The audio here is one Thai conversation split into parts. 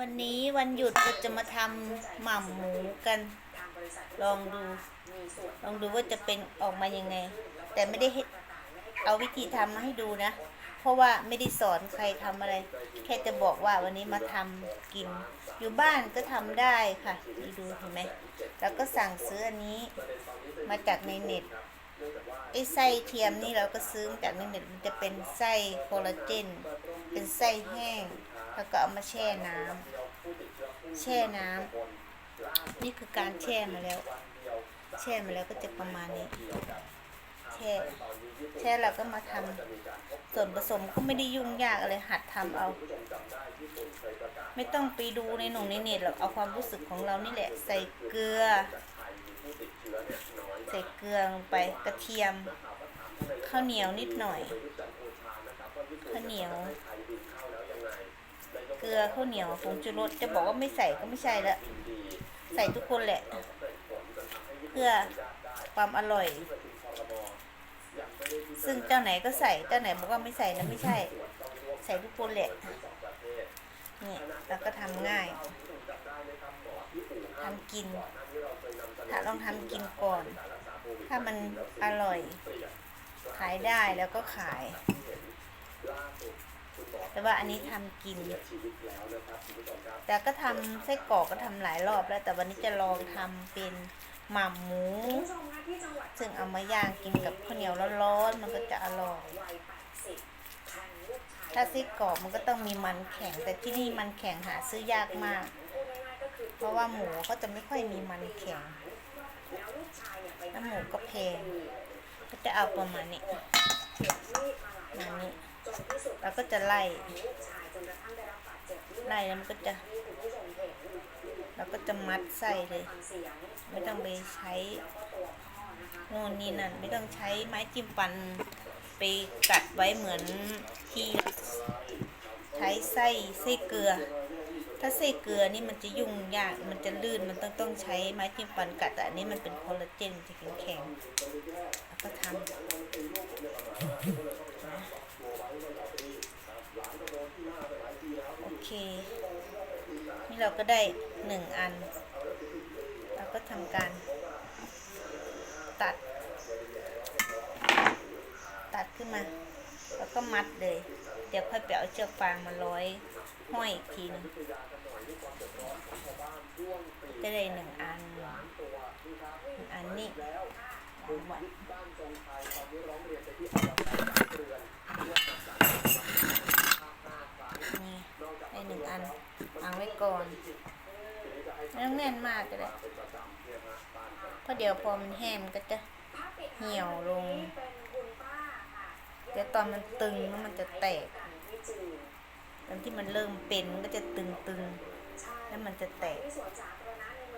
วันนี้วันหยุดก็จะมาทำหม่ำหมูกัน ลองดู ลองดูว่าจะเป็นออกมายังไง แต่ไม่ได้เอาวิธีทำมาให้ดูนะ เพราะว่าไม่ได้สอนใครทำอะไร แค่จะบอกว่าวันนี้มาทำกิน อยู่บ้านก็ทำได้ค่ะดูเห็นไหม แล้วก็สั่งซื้ออันนี้มาจากในเน็ต ไอ้ไส้เทียมนี่เราก็ซื้อมาจากในเน็ตมันจะเป็นไส้โคลลาเจน เป็นไส้แห้ง แล้วก็เอามาแช่น้ำแช่น้ำนี่คือการแช่มาแล้ว แช่มาแล้วก็จะประมาณนี้ แช่ แช่เราก็มาทำส่วนผสมก็ไม่ได้ยุ่งยากอะไรหัดทำเอา ไม่ต้องไปดูในหนุ่งในเน็ตหรอกเอาความรู้สึกของเรานี่แหละ ใส่เกลือ ใส่เกลือลงไปกระเทียม ข้าวเหนียวนิดหน่อย ข้าวเหนียว เกลือข้าวเหนียวผงชูรสจะบอกว่าไม่ใส่ก็ไม่ใช่ละใส่ทุกคนแหละ เพื่อความอร่อย ซึ่งเจ้าไหนก็ใส่เจ้าไหนบอกว่าไม่ใส่นะไม่ใช่ ใส่ทุกคนแหละนี่แล้วก็ทำง่ายทำกิน ถ้าลองทำกินก่อน ถ้ามันอร่อย ขายได้แล้วก็ขาย แต่ว่าอันนี้ทำกิน แต่ก็ทำไส้กรอกก็ทำหลายรอบแล้ว แต่วันนี้จะลองทำเป็นหม่ำหมู ซึ่งเอามาย่างกินกับข้าวเหนียวร้อนๆมันก็จะอร่อยถ้าไส้กรอกมันก็ต้องมีมันแข็ง แต่ที่นี่มันแข็งหาซื้อยากมาก เพราะว่าหมูเขาจะไม่ค่อยมีมันแข็ง แล้วหมูก็แพงก็จะเอาประมาณนี้ประมาณนี้แล้วก็จะไล่ไล่แล้วมันก็จะแล้วก็จะมัดใส่เลย ไม่ต้องไปใช้โน่นนี่นั่นไม่ต้องใช้ไม้จิ้มฟันไปกัดไว้เหมือนที่ใช้ไส้ไส้เกลือ ถ้าไส้เกลือนี่มันจะยุ่งยาก มันจะลื่น มันต้องต้องใช้ไม้จิ้มฟันกัดแต่อันนี้มันเป็นคอลลาเจนจะแข็งแข็งแล้วก็ทำโอเค นี่เราก็ได้หนึ่งอัน เราก็ทำการตัด ตัดขึ้นมา แล้วก็มัดเลย เดี๋ยวค่อยไปเอาเชือกฟางมาร้อยห้อยอีกทีหนึง จะได้หนึ่งอันหนึ่งอันนี่วางไว้นี่ได้หนึ่งอันวางไว้ก่อนไม่ต้องแน่นมากก็ได้เพราะเดี๋ยวพอมันแห้งมันก็จะเหี่ยวลงเดี๋ยวตอนมันตึงแล้วมันจะแตกตอนที่มันเริ่มเป็นก็จะตึงๆ แล้วมันจะแตก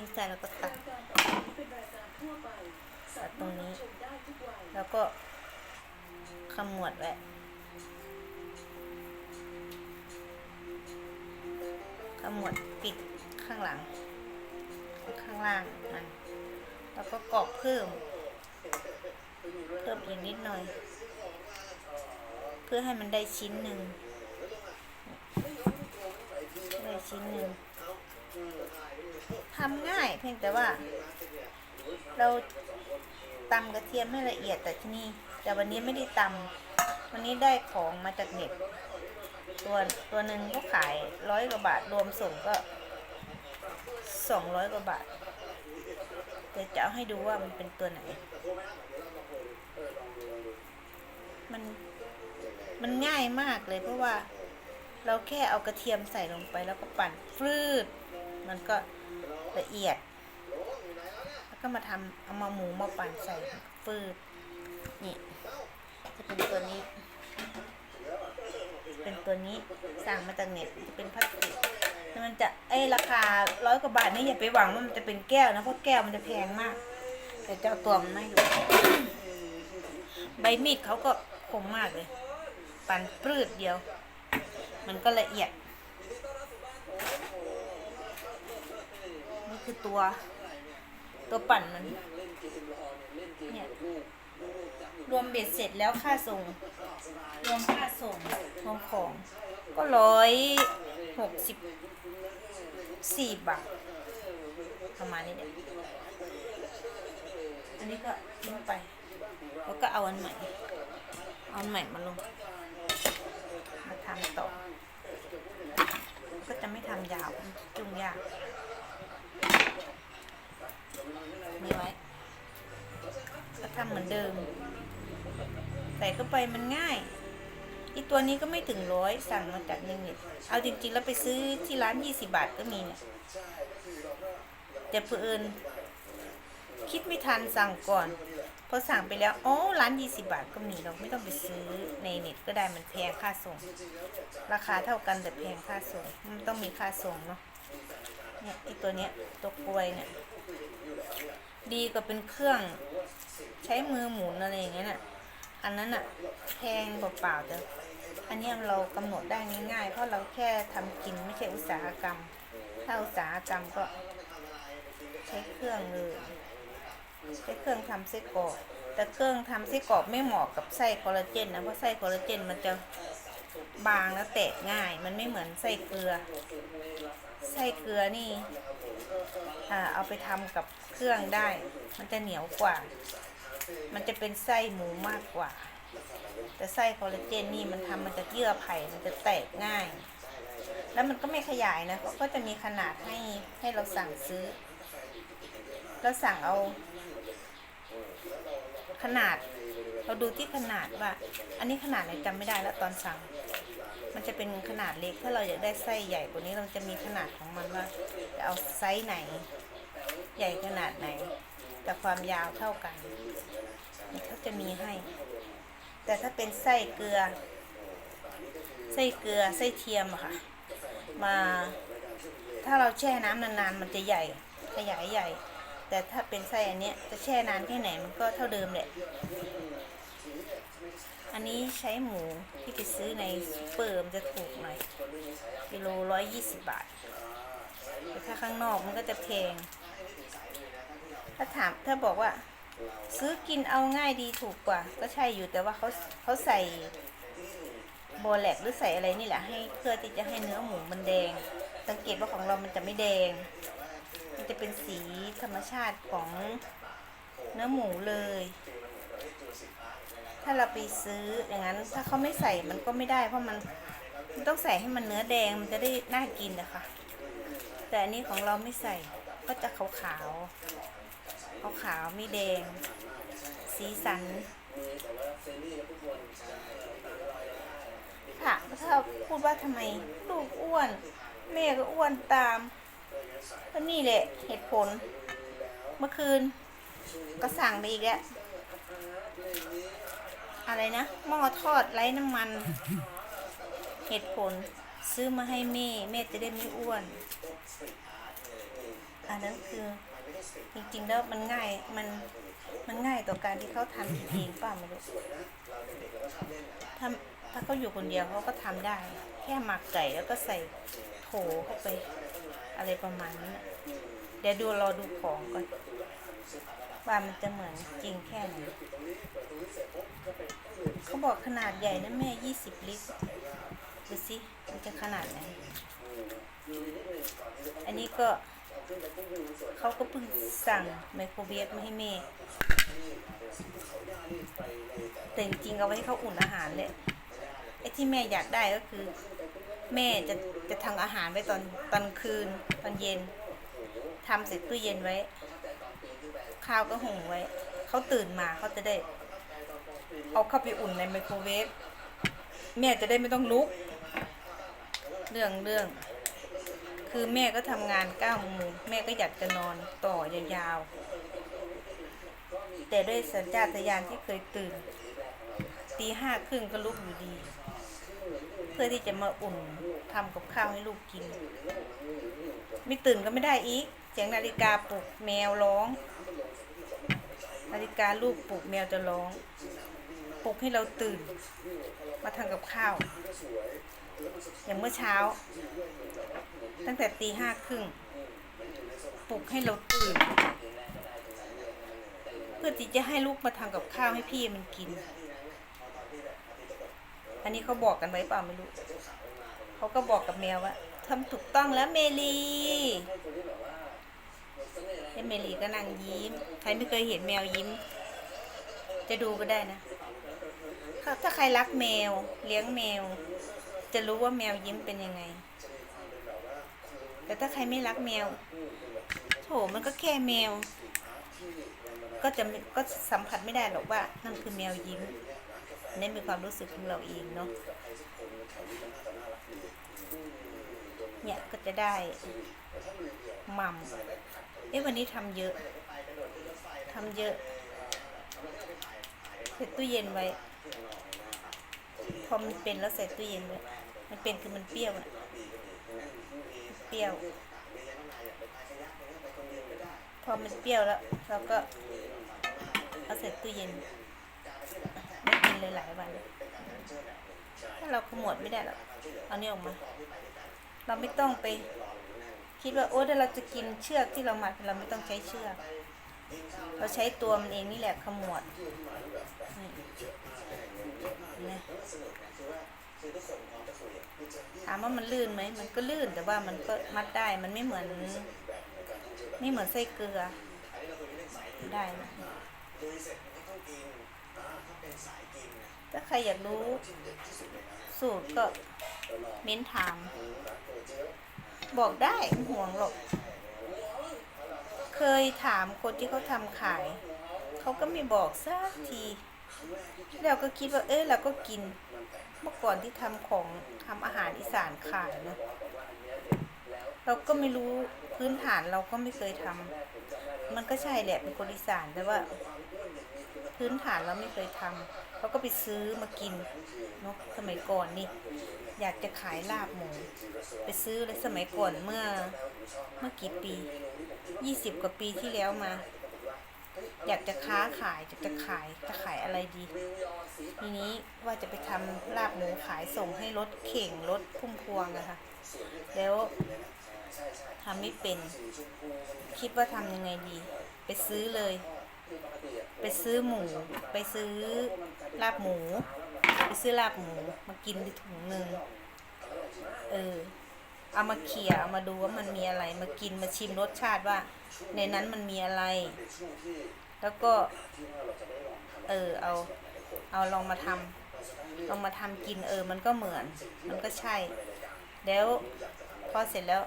ทิ้งไส้แล้วก็ตัดตัดตรงนี้ แล้วก็ขมวดไว้ขมวดปิดข้างหลัง ข้างล่างมันแล้วก็กรอกเพิ่ม เพิ่มอีกนิดหน่อย เพื่อให้มันได้ชิ้นหนึ่งได้ชิ้นหนึ่ง ทำง่ายเพียงแต่ว่า เราตำกระเทียมให้ละเอียดแต่ที่นี่ แต่วันนี้ไม่ได้ตำวันนี้ได้ของมาจากเน็ตตัวตัวหนึ่งก็ขายร้อยกว่าบาทรวมส่งก็สองร้อยกว่าบาทเดี๋ยวจะเอาให้ดูว่ามันเป็นตัวไหน มันมันง่ายมากเลยเพราะว่า เราแค่เอากระเทียมใส่ลงไปแล้วก็ปั่นฟืด มันก็ละเอียด แล้วก็มาทำเอามาหมูมาปั่นใส่ฟืดนี่จะเป็นตัวนี้ เป็นตัวนี้สั่งมาจากเน็ตจะเป็นพลาสติกมันจะไอราคาร้อยกว่าบาทนี่อย่าไปหวังว่ามันจะเป็นแก้วนะเพราะแก้วมันจะแพงมาก แต่เจ้าตัวมันไม่อยู่ใบมีดเขาก็คมมากเลย ปั่นปลืดเดียว มันก็ละเอียด นี่ คือตัว ตัวปั่นมันเนี่ยรวมเบ็ดเสร็จแล้วค่าส่ง รวมค่าส่งรวมของ ก็ร้อยหกสิบสี่บาทประมาณนี้เนี่ยอันนี้ก็ทิ้งไป แล้วก็เอาอันใหม่ เอาอันใหม่มาลง มาทำต่อ ก็จะไม่ทำยาวจุงยาก นี่ไว้ก็ทำเหมือนเดิม ใส่เข้าไปมันง่ายอีตัวนี้ก็ไม่ถึงร้อยสั่งมาจากเน็ตเอาจริงๆ แล้วไปซื้อที่ร้านยี่สิบาทก็มีเนี่ยแต่เพื่อนคิดไม่ทันสั่งก่อนพอสั่งไปแล้วอ๋อร้านยี่สิบาทก็มีเราไม่ต้องไปซื้อในเน็ตก็ได้มันแพงค่าส่ง ราคาเท่ากันแต่แพงค่าส่งมันต้องมีค่าส่งเนาะเนี่ยไอตัวเนี้ยตัวกลวยเนี่ย ดีกว่าเป็นเครื่องใช้มือหมุนอะไรอย่างเงี้ยน่ะ อันนั้นอะแพงเปล่าๆแต่อันนี้เรากำหนดได้ง่ายๆ เพราะเราแค่ทำกินไม่ใช่อุตสาหกรรม ถ้าอุตสาหกรรมก็ใช้เครื่องเลยใช้เครื่องทำไส้กรอกแต่เครื่องทำไส้กรอกไม่เหมาะกับไส้คอลลาเจนนะเพราะไส้คอลลาเจนมันจะ บางแล้วแตกง่าย มันไม่เหมือนไส้เกลือ ไส้เกลือนี่เอาไปทำกับเครื่องได้ มันจะเหนียวกว่า มันจะเป็นไส้หมูมากกว่า แต่ไส้คอลลาเจนนี่มันทำมาจากเยื่อไผ่ มันจะแตกง่าย แล้วมันก็ไม่ขยายนะก็จะมีขนาดให้ให้เราสั่งซื้อเราสั่งเอา ขนาด เราดูที่ขนาดว่า อันนี้ขนาดไหนจำไม่ได้แล้วตอนสั่ง มันจะเป็นขนาดเล็กถ้าเราอยากได้ไส้ใหญ่กว่านี้เราจะมีขนาดของมันว่าจะเอาไซส์ไหน ใหญ่ขนาดไหนแต่ความยาวเท่ากันเขาจะมีให้ แต่ถ้าเป็นไส้เกลือ ไส้เกลือไส้เทียมอะค่ะ มา ถ้าเราแช่น้ำนานๆ มันจะใหญ่ขยายใหญ่ แต่ถ้าเป็นไส้อันเนี้ยจะแช่นานแค่ไหนมันก็เท่าเดิมแหละ อันนี้ใช้หมูที่ไปซื้อในซูเปอร์มันจะถูกหน่อยกิโลร้อยยี่สิบบาท แต่ถ้าข้างนอกมันก็จะแพง ถ้าถามถ้าบอกว่า ซื้อกินเอาง่ายดีถูกกว่า ก็ใช่อยู่แต่ว่าเขาเขาใส่โบแลกหรือใส่อะไรนี่แหละให้เพื่อที่จะให้เนื้อหมูมันแดง สังเกตว่าของเรามันจะไม่แดง มันจะเป็นสีธรรมชาติของเนื้อหมูเลย ถ้าเราไปซื้ออย่างนั้น ถ้าเขาไม่ใส่มันก็ไม่ได้ เพราะมันมันต้องใส่ให้มันเนื้อแดงมันจะได้น่ากินนะคะ แต่อันนี้ของเราไม่ใส่ก็จะขาวขาวขาวขาวๆไม่แดง สีสันค่ะถ้าพูดว่าทำไมลูกอ้วน แม่ก็อ้วนตามก็นี่แหละเหตุผล เมื่อคืนก็สั่งไปอีกแล้ว อะไรนะหม้อทอดไร้น้ำมัน เหตุผลซื้อมาให้แม่แม่จะได้ไม่อ้วน อันนั้นคือจริงๆแล้วมันง่ายมันมันง่ายต่อการที่เขาทำเองเปล่าไม่รู้ถ้าถ้าเขาอยู่คนเดียวเขาก็ทำได้ แค่หมักไก่แล้วก็ใส่โถเข้าไป อะไรประมาณนั้นเดี๋ยวดูรอดูของก่อน ว่ามันจะเหมือนจริงแค่ไหนเขาบอกขนาดใหญ่นะแม่ยี่สิบลิตรดูสิมันจะขนาดไหน อันนี้ก็เขาก็เพิ่งสั่งไมโครเวฟมาให้แม่ แต่จริงเอาไว้ให้เขาอุ่นอาหารเลยไอ้ที่แม่อยากได้ก็คือ แม่จะจะทำอาหารไว้ตอนตอนคืน ตอนเย็นทำเสร็จตู้เย็นไว้ ข้าวก็หุงไว้ เขาตื่นมาเขาจะได้ เอาเข้าไปอุ่นในไมโครเวฟแม่จะได้ไม่ต้องลุก เรื่องเรื่อง คือแม่ก็ทำงานเก้าโมงแม่ก็อยากจะนอนต่อยาวๆ แต่ด้วยสัญชาตญาณที่เคยตื่นตีห้าครึ่งก็ลุกอยู่ดี เพื่อที่จะมาอุ่นทำกับข้าวให้ลูกกิน ไม่ตื่นก็ไม่ได้อีก เสียงนาฬิกาปลุกแมวร้อง นาฬิกาลูกปลุกแมวจะร้อง ปลุกให้เราตื่น มาทำกับข้าว อย่างเมื่อเช้า ตั้งแต่ตีห้าครึ่งปลุกให้เราตื่น เพื่อที่จะให้ลูกมาทำกับข้าวให้พี่มันกิน อันนี้เขาบอกกันไว้เปล่าไม่รู้ เขาก็บอกกับแมวว่าทำถูกต้องแล้วเมลี เมลีก็นั่งยิ้ม ใครไม่เคยเห็นแมวยิ้ม จะดูก็ได้นะถ้าใครรักแมว เลี้ยงแมว จะรู้ว่าแมวยิ้มเป็นยังไง แต่ถ้าใครไม่รักแมว โถมันก็แค่แมว ก็จะก็สัมผัสไม่ได้หรอกว่านั่นคือแมวยิ้มนี่เป็นความรู้สึกของเราเองเนาะเนี่ยก็จะได้หม่ำ เอ๊ะวันนี้ทำเยอะทำเยอะใส่ตู้เย็นไว้ พอมันเป็นแล้วใส่ตู้เย็นไว้มันเป็นคือมันเปรี้ยวอะเปรี้ยว พอมันเปรี้ยวแล้วเราก็เอาใส่ตู้เย็นไม่กินเลยหลายวันถ้าเราขมวดไม่ได้หรอกเอาเนี่ออกมา เราไม่ต้องไป คิดว่าโอ้ถ้าเราจะกินเชือกที่เราหมัดเราไม่ต้องใช้เชือกเราใช้ตัวมันเองนี่แหละขมวดนี่ถามว่ามันลื่นไหมมันก็ลื่นแต่ว่ามันก็มัดได้มันไม่เหมือน ไม่เหมือนไส้เกลือ ได้นะถ้าใครอยากรู้ สูตรก็เม้นถาม บอกได้ไม่ห่วงหรอก เคยถามคนที่เขาทำขาย เขาก็ไม่บอกสักทีเราก็คิดว่าเอ๊ะเราก็กิน เมื่อก่อนที่ทำของทำอาหารอีสานขายเนาะ เราก็ไม่รู้พื้นฐานเราก็ไม่เคยทำมันก็ใช่แหละเป็นคนอีสานแต่ว่า พื้นฐานเราไม่เคยทำเราก็ไปซื้อมากินเนาะสมัยก่อนนี่ อยากจะขายลาบหมู ไปซื้อเลยสมัยก่อนเมื่อเมื่อกี่ปียี่สิบกว่าปีที่แล้วมา อยากจะค้าขายอยากจะขายจะขายอะไรดี ทีนี้ว่าจะไปทำลาบหมูขายส่งให้รถเข่งรถพุ่มพวงอะค่ะแล้ว ทำไม่เป็น คิดว่าทำยังไงดี ไปซื้อเลย ไปซื้อหมู ไปซื้อลาบหมู ไปซื้อลาบหมูมากินในถุงหนึ่งเออเอามาเขี่ยเอามาดูว่ามันมีอะไร มากินมาชิมรสชาติว่า ในนั้นมันมีอะไร แล้วก็ เออเอา เอาลองมาทำลองมาทำกินเออ มันก็เหมือน มันก็ใช่ แล้ว พอเสร็จแล้ว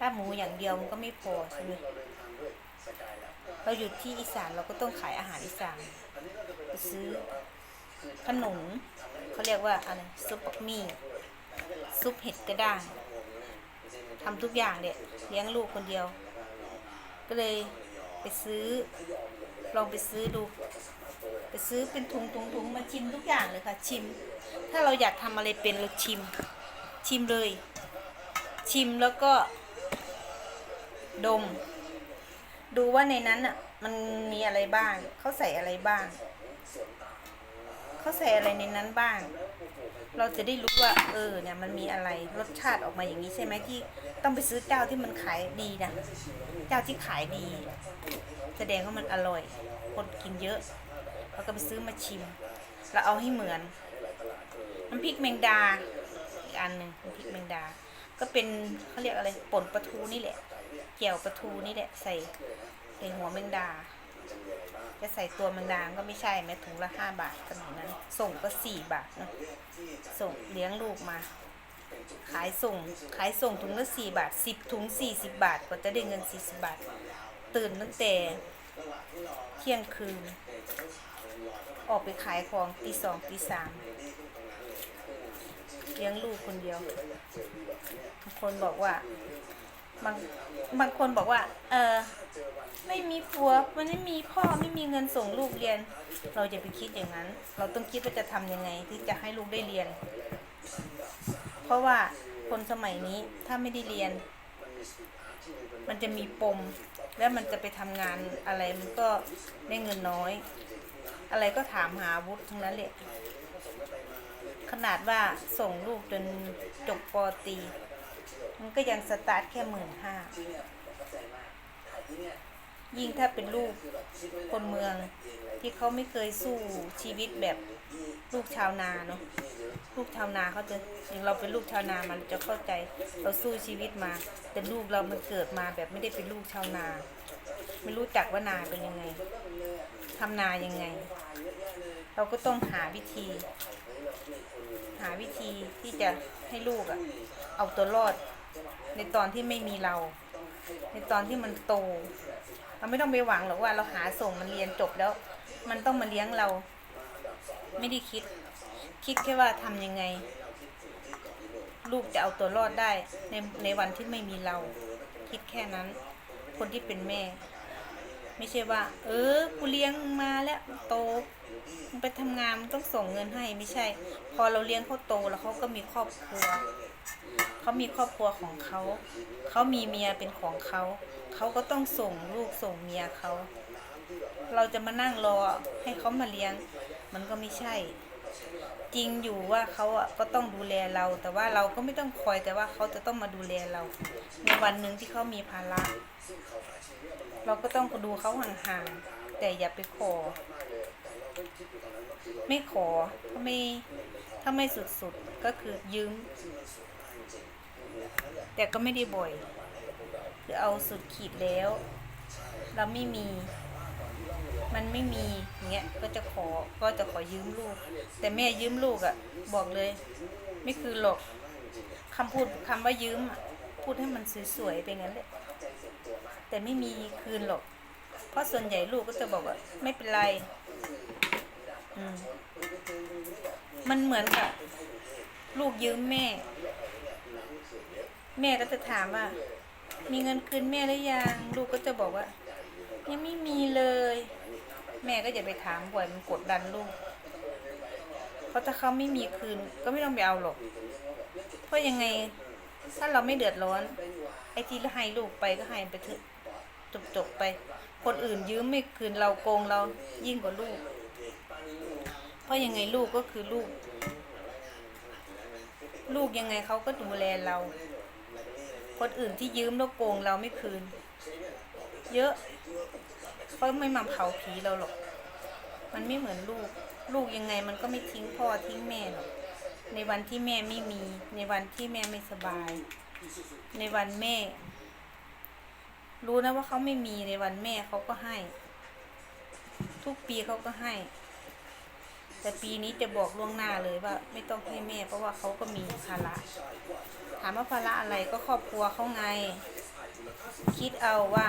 ลาหมูอย่างเดียวมันก็ไม่พอใช่ไหมเราอยู่ที่อีสานเราก็ต้องขายอาหารอีสานไปซื้อขนมเขาเรียกว่าอะไรซุปปักมี่ซุปเห็ดก็ได้ทำทุกอย่างเนี่ยเลี้ยงลูกคนเดียว ก็เลยไปซื้อ ลองไปซื้อดู ไปซื้อเป็นถุงถุงถุงมาชิมทุกอย่างเลยค่ะ ชิม ถ้าเราอยากทำอะไรเป็นเราชิม ชิมเลย ชิมแล้วก็ ดม ดูว่าในนั้นอะ มันมีอะไรบ้าง เขาใส่อะไรบ้าง เขาใส่อะไรในนั้นบ้าง เราจะได้รู้ว่า เออ เนี่ย มันมีอะไรรสชาติออกมาอย่างนี้ใช่ไหมที่ ต้องไปซื้อเจ้าที่มันขายดีนะเจ้าที่ขายดี แสดงว่ามันอร่อย คนกินเยอะเราก็ไปซื้อมาชิมแล้วเอาให้เหมือนน้ำพริกแมงดาอีกอันหนึ่งน้ำพริกแมงดา ก็เป็นเขาเรียกอะไรป่นปลาทูนี่แหละเกี่ยวปลาทูนี่แหละ ใส่ใส่หัวแมงดา จะใส่ตัวแมงดาก็ไม่ใช่แม้ถุงละห้าบาทขนาดนั้น ส่งก็สี่บาทนะส่งเลี้ยงลูกมา ขายส่งขายส่งถุงละสี่บาทสิบถุงสี่สิบบาทกว่าจะได้เงินสี่สิบบาท ตื่นตั้งแต่เที่ยงคืน ออกไปขายของตีสองตีสาม ลี้ยงลูกคนเดียว บางคนบอกว่า บางบางคนบอกว่า เออไม่มีผัวมันไม่มีพ่อไม่มีเงินส่งลูกเรียน เราจะไปคิดอย่างนั้น เราต้องคิดว่าจะทำยังไงที่จะให้ลูกได้เรียน เพราะว่าคนสมัยนี้ถ้าไม่ได้เรียน มันจะมีปม แล้วมันจะไปทำงานอะไรมันก็ได้เงินน้อย อะไรก็ถามหาวุธทั้งนั้นแหละ ขนาดว่าส่งลูกจนจบปอตี มันก็ยังสตาร์ทแค่หมื่นห้ายิ่งถ้าเป็นลูกคนเมืองที่เขาไม่เคยสู้ชีวิตแบบลูกชาวนาเนาะลูกชาวนาเขาจะอย่างเราเป็นลูกชาวนามันจะเข้าใจเราสู้ชีวิตมา แต่ลูกเรามันเกิดมาแบบไม่ได้เป็นลูกชาวนา ไม่รู้จักว่านาเป็นยังไงทำนายังไง เราก็ต้องหาวิธี หาวิธีที่จะให้ลูกอะเอาตัวรอด ในตอนที่ไม่มีเรา ในตอนที่มันโต เราไม่ต้องไปหวังหรอกว่าเราหาส่งมันเรียนจบแล้ว มันต้องมาเลี้ยงเรา ไม่ได้คิด คิดแค่ว่าทำยังไง ลูกจะเอาตัวรอดได้ในในวันที่ไม่มีเรา คิดแค่นั้น คนที่เป็นแม่ ไม่ใช่ว่า เออกูเลี้ยงมาแล้วโต ไปทำงานมึงต้องส่งเงินให้ไม่ใช่ พอเราเลี้ยงเขาโตแล้วเขาก็มีครอบครัวเขามีครอบครัวของเขาเขามีเมียเป็นของเขาเขาก็ต้องส่งลูกส่งเมียเขาเราจะมานั่งรอให้เขามาเลี้ยง มันก็ไม่ใช่ จริงอยู่ว่าเขาอะก็ต้องดูแลเรา แต่ว่าเราก็ไม่ต้องคอยแต่ว่าเขาจะต้องมาดูแลเรา ในวันหนึ่งที่เขามีภาระเราก็ต้องดูเขาห่างๆแต่อย่าไปขอ ไม่ขอถ้าไม่ถ้าไม่สุดๆก็คือยืม แต่ก็ไม่ได้บ่อย คือเอาสุดขีดแล้ว เราไม่มี มันไม่มีอย่างเงี้ยก็จะขอก็จะขอยืมลูก แต่แม่ยืมลูกอะ่ะ บอกเลย ไม่คือหรอกคำพูดคำว่ายืมอะพูดให้มันสวยๆไปงั้นแหละแต่ไม่มีคืนหรอก เพราะส่วนใหญ่ลูกก็จะบอกว่า ไม่เป็นไร มันเหมือนกับ ลูกยืมแม่ แม่ก็จะถามว่า มีเงินคืนแม่หรือยัง ลูกก็จะบอกว่า ยังไม่มีเลย แม่ก็อย่าไปถามบ่อยมันกดดันลูก เพราะถ้าเขาไม่มีคืนก็ไม่ต้องไปเอาหรอก เพราะยังไงถ้าเราไม่เดือดร้อน ไอ้ที่ให้ลูกไปก็ให้ไปเถอะจบๆไป คนอื่นยืมไม่คืนเราโกงเรายิ่งกว่าลูก เพราะยังไงลูกก็คือลูก ลูกยังไงเขาก็ดูแลเรา คนอื่นที่ยืมแล้วโกงเราไม่คืน เยอะเขาะไม่มาเผาผีเราหรอก มันไม่เหมือนลูก ลูกยังไงมันก็ไม่ทิ้งพ่อทิ้งแม่หรอกในวันที่แม่ไม่มี ในวันที่แม่ไม่สบาย ในวันแม่ รู้นะว่าเขาไม่มีในวันแม่เขาก็ให้ ทุกปีเขาก็ให้ แต่ปีนี้จะบอกล่วงหน้าเลยว่า ไม่ต้องให้แม่ เพราะว่าเขาก็มีภาระถามว่าภาระอะไรก็ครอบครัวเขาไง คิดเอาว่า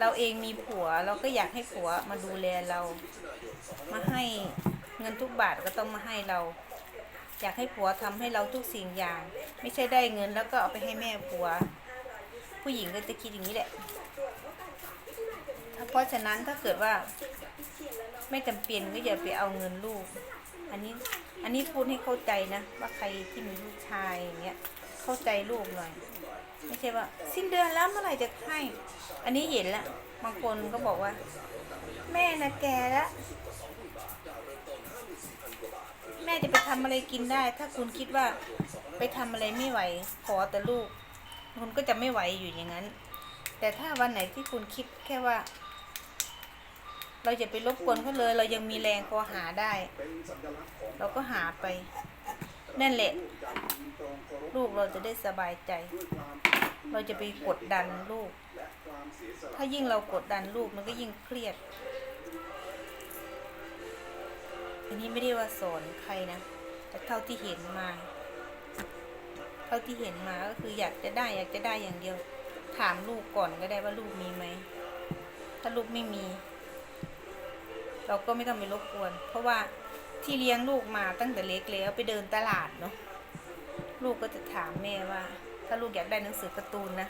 เราเองมีผัวเราก็อยากให้ผัวมาดูแลเรา มาให้เงินทุกบาทก็ต้องมาให้เรา อยากให้ผัวทำให้เราทุกสิ่งอย่าง ไม่ใช่ได้เงินแล้วก็เอาไปให้แม่ผัว ผู้หญิงก็จะคิดอย่างนี้แหละเพราะฉะนั้นถ้าเกิดว่า ไม่จำเป็นก็อย่าไปเอาเงินลูก อันนี้อันนี้พูดให้เข้าใจนะ ว่าใครที่มีลูกชายอย่างเงี้ยเข้าใจลูกหน่อย ไม่ใช่ว่า สิ้นเดือนแล้วเมื่อไหร่จะให้ อันนี้เห็นแล้วบางคนก็บอกว่า แม่นะแกแล้วแม่จะไปทำอะไรกินได้ ถ้าคุณคิดว่าไปทำอะไรไม่ไหว ขอแต่ลูก คุณก็จะไม่ไหวอยู่อย่างนั้น แต่ถ้าวันไหนที่คุณคิดแค่ว่า เราอย่าไปรบกวนเขาเลย เรายังมีแรงพอหาได้ เราก็หาไป นั่นแหละ ลูกเราจะได้สบายใจ เราจะไปกดดันลูก ถ้ายิ่งเรากดดันลูกมันก็ยิ่งเครียด อันนี้ไม่ได้ว่าสอนใครนะ แต่เท่าที่เห็นมา เท่าที่เห็นมาก็คืออยากจะได้อยากจะได้อย่างเดียว ถามลูกก่อนก็ได้ว่าลูกมีไหม ถ้าลูกไม่มี เราก็ไม่ต้องไปรบกวน เพราะว่าที่เลี้ยงลูกมาตั้งแต่เล็กแล้วไปเดินตลาดเนาะลูกก็จะถามแม่ว่า ถ้าลูกอยากได้หนังสือการ์ตูนนะ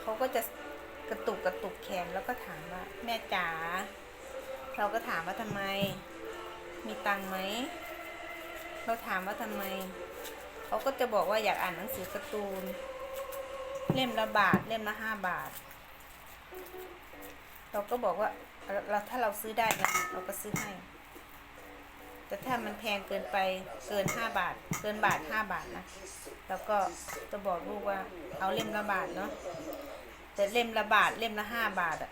เขาก็จะกระตุกกระตุกแขนแล้วก็ถามว่า แม่จ๋าเราก็ถามว่าทำไม มีตังไหมเราถามว่าทำไมเขาก็จะบอกว่าอยากอ่านหนังสือการ์ตูน เล่มละบาทเล่มละห้าบาท เราก็บอกว่าเราถ้าเราซื้อได้นะเราก็ซื้อให้ แต่ถ้ามันแพงเกินไปเกินห้าบาท เกินบาทห้าบาทนะแล้วก็จะบอกลูกว่าเอาเล่มละบาทเนาะแต่เล่มละบาทเล่มละห้าบาทอะ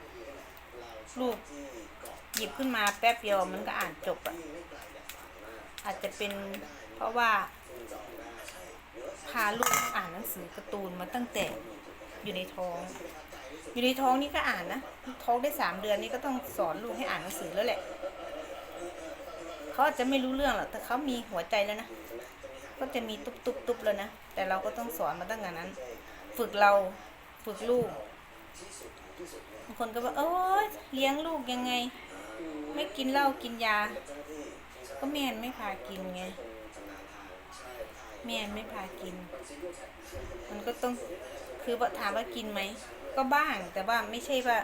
ลูกหยิบขึ้นมาแป๊บเดียวมันก็อ่านจบอะอาจจะเป็นเพราะว่า พาลูกอ่านหนังสือการ์ตูนมาตั้งแต่อยู่ในท้อง อยู่ในท้องนี่ก็อ่านนะ ท้องได้สามเดือนนี่ก็ต้องสอนลูกให้อ่านหนังสือแล้วแหละ เขาอาจจะไม่รู้เรื่องหรอกแต่เขามีหัวใจแล้วนะ ก็จะมีตุบตุบตุบแล้วนะ แต่เราก็ต้องสอนมาตั้งแต่นั้น ฝึกเราฝึกลูกบางคนก็บอกโอ๊ยเลี้ยงลูกยังไง ไม่กินเหล้ากินยา ก็แม่นไม่พากินไงแม่ไม่พากิน มันก็ต้องคือถามว่ากินไหม ก็บ้าง แต่ว่าไม่ใช่ว่า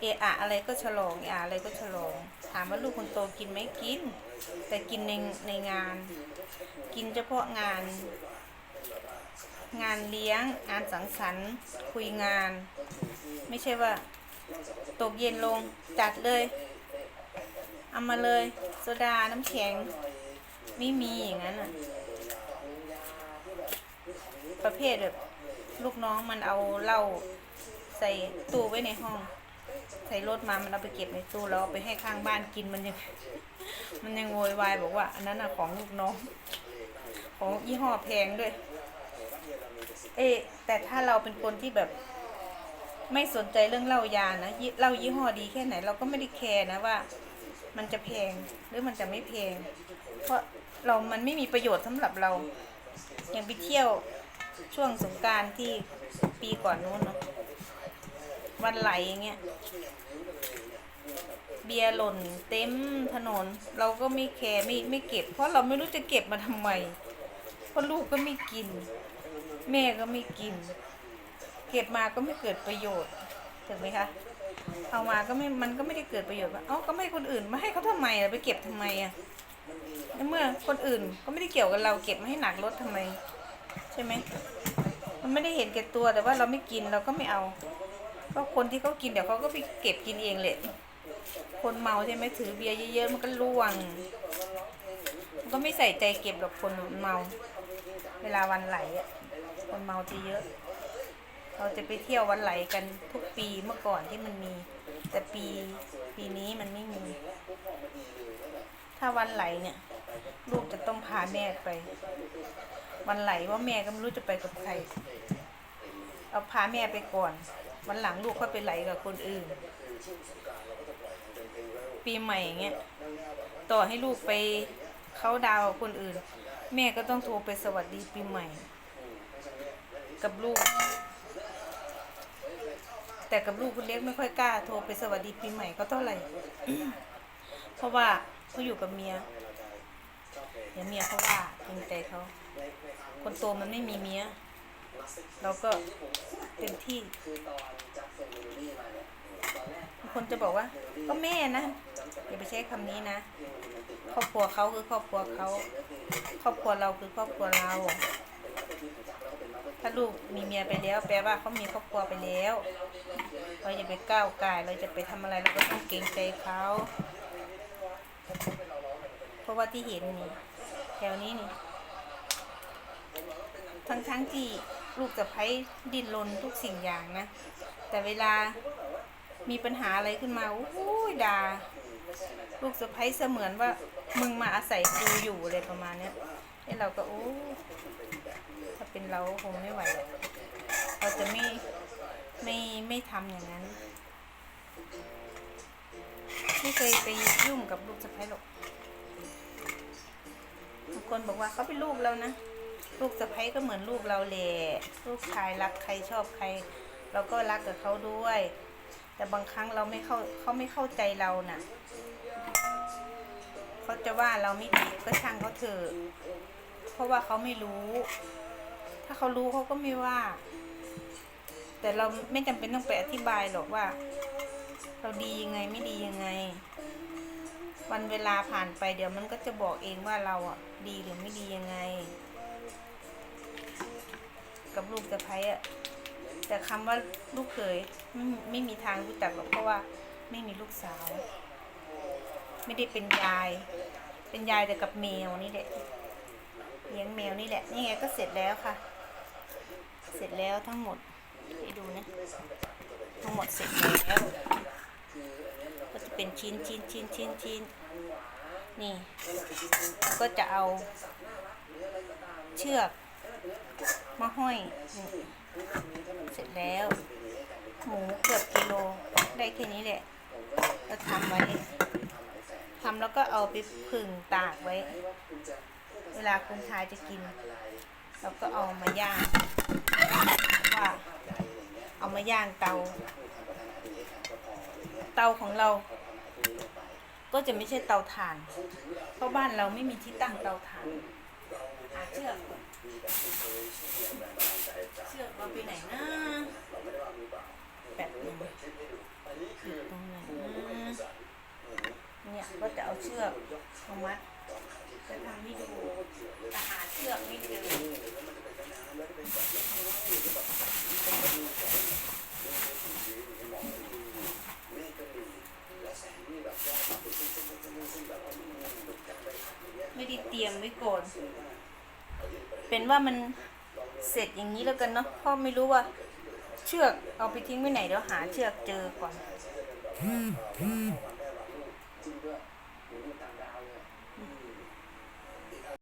เอะอะอะไรก็ฉลองเอะอะอะไรก็ฉลอง ถามว่าลูกคนโตกินไหมกิน แต่กินในในงาน กินเฉพาะงาน งานเลี้ยงงานสังสรรค์คุยงาน ไม่ใช่ว่า ตกเย็นลงจัดเลยเอามาเลยโซดาน้ำแข็ง ไม่มีอย่างนั้นอะ ประเภทแบบลูกน้องมันเอาเหล้า ใส่ตู้ไว้ในห้อง ใส่รถมามันเอาไปเก็บในตู้แล้วเอาไปให้ข้างบ้านกินมันยัง มันยังโวยวายบอกว่า อันนั้นน่ะของลูกน้อง ของยี่ห้อแพงด้วย เอ๊แต่ถ้าเราเป็นคนที่แบบ ไม่สนใจเรื่องเหล้ายานะเหล้ายี่ห้อดีแค่ไหน เราก็ไม่ได้แคร์นะว่า มันจะแพงหรือมันจะไม่แพง เพราะเรามันไม่มีประโยชน์สำหรับเรา อย่างไปเที่ยวช่วงสงการที่ปีก่อนนู้นเนาะ วันไหลอย่างเงี้ย เบียร์หล่นเต็มถนน เราก็ไม่แคร์ไม่ไม่เก็บ เพราะเราไม่รู้จะเก็บมาทำไม เพราะลูกก็ไม่กิน แม่ก็ไม่กิน เก็บมาก็ไม่เกิดประโยชน์ถูกไหมคะเอามาก็ไม่ มันก็ไม่ได้เกิดประโยชน์ว่าเอ้าก็ไม่ให้คนอื่นมาให้เขาทำไมอะไปเก็บทำไมอะในเมื่อคนอื่นก็ไม่ได้เกี่ยวกับเราเก็บมาให้หนักรถทำไม ใช่ไหม มันไม่ได้เห็นแก่ตัวแต่ว่าเราไม่กินเราก็ไม่เอา ก็คนที่เขากินเดี๋ยวเขาก็ไปเก็บกินเองแหละคนเมาใช่ไหมถือเบียร์เยอะๆมันก็ล่วง มันก็ไม่ใส่ใจเก็บหรอกคนเมา เวลาวันไหลอะคนเมาจะเยอะ เราจะไปเที่ยววันไหลกันทุกปีเมื่อก่อนที่มันมี แต่ปีปีนี้มันไม่มี ถ้าวันไหลเนี่ย ลูกจะต้องพาแม่ไป วันไหลว่าแม่ก็ไม่รู้จะไปกับใคร เอาพาแม่ไปก่อน วันหลังลูกค่อยไปไหลกับคนอื่น ปีใหม่เงี้ยต่อให้ลูกไปเขาดาวคนอื่น แม่ก็ต้องโทรไปสวัสดีปีใหม่ กับลูก แต่กับลูกคนเล็กไม่ค่อยกล้า โทรไปสวัสดีปีใหม่ก็เท่าไหร่ เพราะว่าเขาอยู่กับเมียเดี๋ยวเมียเขาว่าเกรงใจเขา คนโตมันไม่มีเมีย เราก็เต็มที่บางคนจะบอกว่า ก็แม่นะอย่าไปใช้คำนี้นะ ครอบครัวเขาคือครอบครัวเขาครอบครัวเราคือครอบครัวเรา ถ้าลูกมีเมียไปแล้ว แปลว่าเขามีครอบครัวไปแล้ว เราอย่าไปก้าวไก่เราจะไปทำอะไรเราก็ต้องเกรงใจเขาเพราะว่าที่เห็นนี่แถวนี้นี่ทั้งทั้งๆที่ ลูกสะพ้ยดิ้นรนทุกสิ่งอย่างนะ แต่เวลามีปัญหาอะไรขึ้นมาโอ้ยด่าลูกสะพ้ยเสมือนว่ามึงมาอาศัยกูอยู่อะไรประมาณเนี้ยไอ้เราก็โอ้ถ้าเป็นเราคงไม่ไหวเราจะไม่ไม่ไม่ทำอย่างนั้นไม่เคยไปยุ่งกับลูกสะพ้ยหรอกบางคนบอกว่าเขาเป็นลูกเรานะ ลูกสะใภ้ก็เหมือนลูกเราแหละลูกชายรักใครชอบใคร เราก็รักกับเขาด้วย แต่บางครั้งเราไม่เข้าเขาไม่เข้าใจเราน่ะเขาจะว่าเราไม่ดีก็ช่างเขาเถอะเพราะว่าเขาไม่รู้ ถ้าเขารู้เขาก็ไม่ว่า แต่เราไม่จำเป็นต้องไปอธิบายหรอกว่า เราดียังไงไม่ดียังไง วันเวลาผ่านไปเดี๋ยวมันก็จะบอกเองว่าเราอะดีหรือไม่ดียังไง กับลูกสะพ้ายอะแต่คำว่าลูกเขยไม่ไม่มีทางรู้จักหรอกเพราะว่าไม่มีลูกสาว ไม่ได้เป็นยาย เป็นยายแต่กับแมวนี่แหละเลี้ยงแมวนี่แหละนี่ไงก็เสร็จแล้วค่ะ เสร็จแล้วทั้งหมดให้ดูนะทั้งหมดเสร็จแล้วก็จะเป็นชิ้นชิ้นชิ้นชิ้นชิ้นนี่ ก็จะเอาเชือก มาห้อยนี่เสร็จแล้ว หมูเกือบกิโลได้แค่นี้แหละก็ทำไว้ทำแล้วก็เอาไปผึ่งตากไว้ เวลาคุณชายจะกินเราก็เอามาย่างว่าเอามาย่างเตา เตาของเรา ก็จะไม่ใช่เตาถ่าน เพราะบ้านเราไม่มีที่ตั้งเตาถ่านหาเชื่อ เชือกเราไปไหนนะแบบหนึงอยู่ตรงไหนนะเนี่ยก็จะเอาเชือกมามัดจะทำให้ดูแต่หาเชือกไม่เจอไม่ได้เตรียมไว้ก่อน เป็นว่ามันเสร็จอย่างนี้แล้วกันเนาะพ่อไม่รู้ว่า เชือกเอาไปทิ้งไว้ไหนเดี๋ยวหาเชือกเจอก่อน